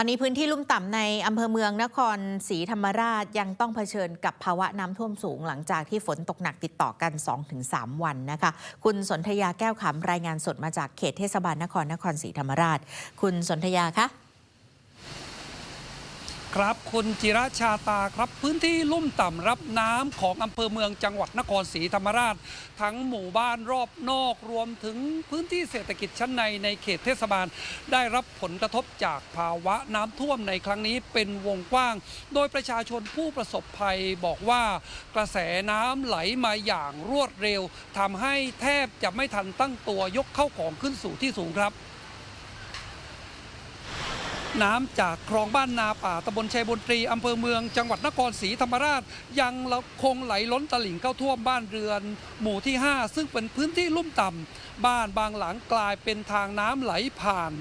ตอนนี้พื้นที่ลุ่มต่ำในอำเภอเมืองนครศรีธรรมราชยังต้องเผชิญกับภาวะน้ำท่วมสูงหลังจากที่ฝนตกหนักติดต่อกัน 2-3 วันนะคะ คุณสนธยาแก้วขำรายงานสดมาจากเขตเทศบาลนครนครศรีธรรมราช คุณสนธยาคะ ครับคุณจิราชาตาครับพื้นที่ลุ่มต่ำรับน้ำของอำเภอเมืองจังหวัดนครศรีธรรมราช ทั้งหมู่บ้านรอบนอกรวมถึงพื้นที่เศรษฐกิจชั้นในในเขตเทศบาล ได้รับผลกระทบจากภาวะน้ำท่วมในครั้งนี้เป็นวงกว้าง โดยประชาชนผู้ประสบภัยบอกว่ากระแสน้ำไหลมาอย่างรวดเร็วทำให้แทบจะไม่ทันตั้งตัวยกเข้าของขึ้นสู่ที่สูงครับ น้ำจากคลองบ้านนาป่าตำบลชัยบนตรีอำเภอเมือง จังหวัดนครศรีธรรมราช ยังคงไหลล้นตลิ่งเข้าท่วมบ้านเรือน หมู่ที่ 5 ซึ่งเป็นพื้นที่ลุ่มต่ำบ้านบางหลังกลายเป็นทางน้ำไหลผ่าน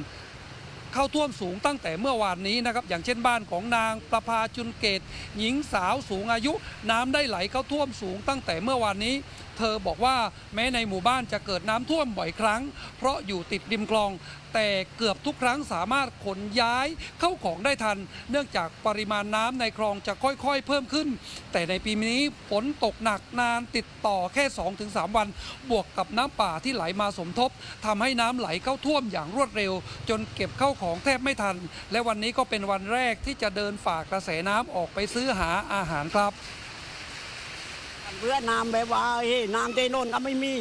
เข้าท่วมสูงตั้งแต่เมื่อวานนี้นะครับ อย่างเช่นบ้านของนางประภาจุนเกต หญิงสาวสูงอายุ น้ำได้ไหลเข้าท่วมสูงตั้งแต่เมื่อวานนี้ เธอบอกว่าแม้ในหมู่บ้านจะเกิดน้ำท่วมบ่อยครั้ง เพราะอยู่ติดริมคลอง แต่เกือบทุกครั้งสามารถขนย้ายเข้าของได้ทัน เนื่องจากปริมาณน้ำในคลองจะค่อยๆ เพิ่มขึ้น แต่ในปีนี้ฝนตกหนักนานติดต่อแค่ 2-3 วัน บวกกับน้ำป่าที่ไหลมาสมทบทำให้น้ำไหลเข้าท่วมอย่างรวดเร็ว จนเก็บเข้าของแทบไม่ทัน และวันนี้ก็เป็นวันแรกที่จะเดินฝ่ากระแสน้ำออกไปซื้อหาอาหารครับ เพื่อน้ำแบบว่าเฮ้ยน้ำเจโนนก็ไม่มี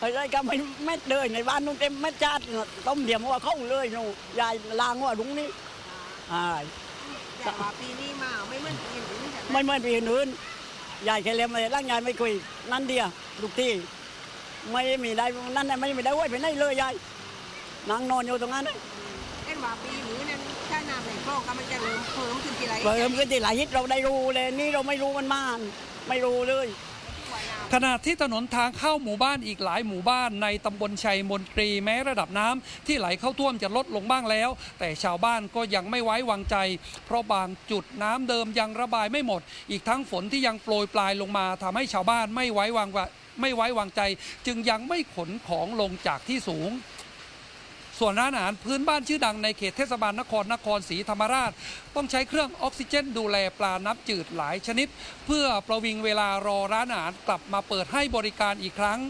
อะไรก็ไม่เม็ดเลยในบ้านนู้นเต็มเม็ดจัดต้มเดียมว่าเข้าเลยนูยายล้างว่าลุงนี่อ่าแต่ว่าปีนี้มาไม่เหมือนปีอื่นใช่ไหมไม่เหมื่อนปีอื่นยายแค่เลี้ยงเลยร่างยายไม่คุยนั่นเดียวลูกที่ไม่มีได้นั่นน่ะไม่มีได้ไหวไปไหนเลยยายนางนอนอยู่ตรงนั้นน่ะเอ็นว่าปีนี้นั้นถ้าน้ำในคลองก็มันจะเริ่มเพิ่มขึ้นทีไรเพิ่มขึ้นที่หลายฮิตเราได้รู้เลยนี่เราไม่รู้มันมานไม่รู้เลย ขณะที่ถนนทางเข้าหมู่บ้านอีกหลายหมู่บ้านในตำบลชัยมนตรีแม้ระดับน้ำที่ไหลเข้าท่วมจะลดลงบ้างแล้ว แต่ชาวบ้านก็ยังไม่ไว้วางใจ เพราะบางจุดน้ำเดิมยังระบายไม่หมด อีกทั้งฝนที่ยังโปรยปลายลงมาทำให้ชาวบ้านไม่ไว้วางว่าไม่ไว้วางใจ จึงยังไม่ขนของลงจากที่สูง ส่วนร้านอาหารพื้นบ้านชื่อดังในเขตเทศบาลนครนครศรีธรรมราช ต้องใช้เครื่องออกซิเจน ดูแลปลาน้ำจืดหลายชนิด เพื่อประวิงเวลารอร้านอาหารกลับมาเปิดให้บริการอีกครั้ง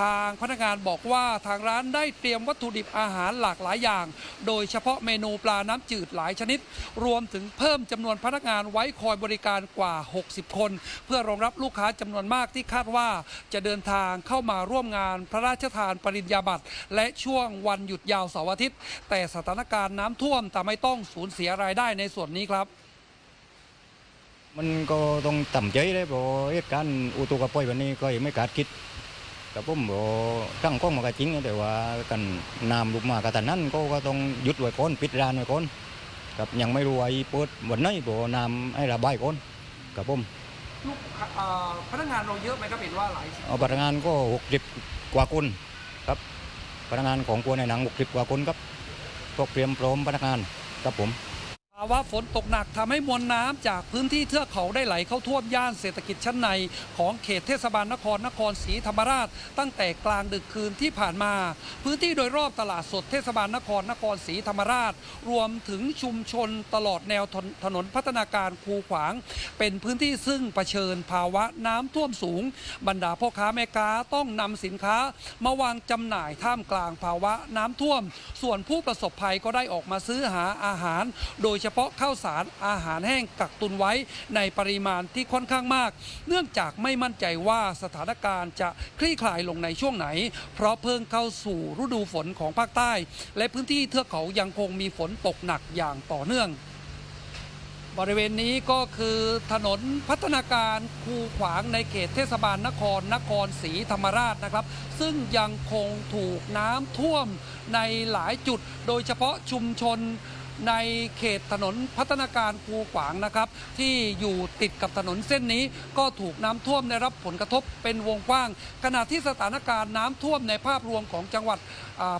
ทางพนักงานบอกว่าทางร้านได้เตรียมวัตถุดิบอาหารหลากหลายอย่าง โดยเฉพาะเมนูปลาน้ำจืดหลายชนิด รวมถึงเพิ่มจำนวนพนักงานไว้คอยบริการกว่า 60 คน เพื่อรองรับลูกค้าจำนวนมากที่คาดว่า จะเดินทางเข้ามาร่วมงานพระราชทานปริญญาบัตรและช่วงวันหยุดยาวเสาร์อาทิตย์ แต่สถานการณ์น้ำท่วมทำให้ต้องสูญเสียรายได้ในส่วนนี้ครับมันก็ต้องต่ำใจเลยเพราะเหตุการณ์อุตุกปล่อยวันนี้ก็ยังไม่คาดคิด แต่ผมบอกตั้งกล้องมาก็จริงแต่ว่ากันน้ำลุกมากระตันนั้นก็ก็ต้องหยุดไว้ก่อนปิดร้านไว้ก่อนกับยังไม่รู้ไอ้เปิดวันไหนบอกน้ำให้ระบายก่อนกับผมลูกพนักงานเราเยอะไหมครับเห็นว่าหลายเอาพนักงานก็หกสิบกว่าคนครับพนักงานของครัวในหนังหกสิบกว่าคนครับพวกเตรียมพร้อมพนักงานครับผม ภาวะฝนตกหนักทำให้มวลน้ำจากพื้นที่เทือกเขาได้ไหลเข้าท่วมย่านเศรษฐกิจชั้นใน ของเขตเทศบาลนครนครศรีธรรมราช ตั้งแต่กลางดึกคืนที่ผ่านมา พื้นที่โดยรอบตลาดสดเทศบาลนครนครศรีธรรมราช รวมถึงชุมชนตลอดแนวถนถนนพัฒนาการคูขวาง เป็นพื้นที่ซึ่งเผชิญภาวะน้ำท่วมสูง บรรดาพ่อค้าแม่ค้าต้องนำสินค้ามาวางจำหน่ายท่ามกลางภาวะน้ำท่วม ส่วนผู้ประสบภัยก็ได้ออกมาซื้อหาอาหาร โดยเฉพาะข้าวสารอาหารแห้งกักตุนไว้ในปริมาณที่ค่อนข้างมาก เนื่องจากไม่มั่นใจว่าสถานการณ์จะคลี่คลายลงในช่วงไหน เพราะเพิ่งเข้าสู่ฤดูฝนของภาคใต้ และพื้นที่เทือกเขายังคงมีฝนตกหนักอย่างต่อเนื่อง บริเวณนี้ก็คือถนนพัฒนาการคูขวางในเขตเทศบาลนครนครศรีธรรมราชนะครับ ซึ่งยังคงถูกน้ำท่วมในหลายจุด โดยเฉพาะชุมชน ในเขตถนนพัฒนาการคูขวางนะครับ ที่อยู่ติดกับถนนเส้นนี้ก็ถูกน้ำท่วมได้รับผลกระทบเป็นวงกว้าง ขณะที่สถานการณ์น้ำท่วมในภาพรวมของจังหวัด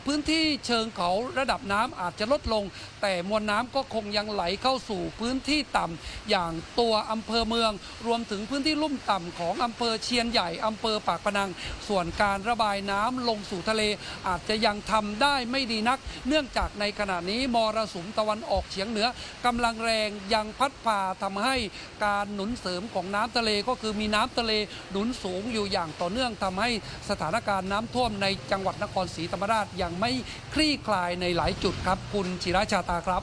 พื้นที่เชิงเขาระดับน้ำอาจจะลดลง แต่มวลน้ำก็คงยังไหลเข้าสู่พื้นที่ต่ำอย่างตัวอำเภอเมือง รวมถึงพื้นที่ลุ่มต่ำของอำเภอเชียนใหญ่อำเภอปากพนัง ส่วนการระบายน้ำลงสู่ทะเลอาจจะยังทำได้ไม่ดีนัก เนื่องจากในขณะนี้มรสุมตะวันออกเฉียงเหนือกำลังแรงยังพัดผ่าทำให้การหนุนเสริมของน้ำทะเลก็คือมีน้ำทะเลหนุนสูงอยู่อย่างต่อเนื่องทำให้สถานการณ์น้ำท่วมในจังหวัดนครศรีธรรมราชยังไม่คลี่คลายในหลายจุดครับ คุณจิราชาตาครับ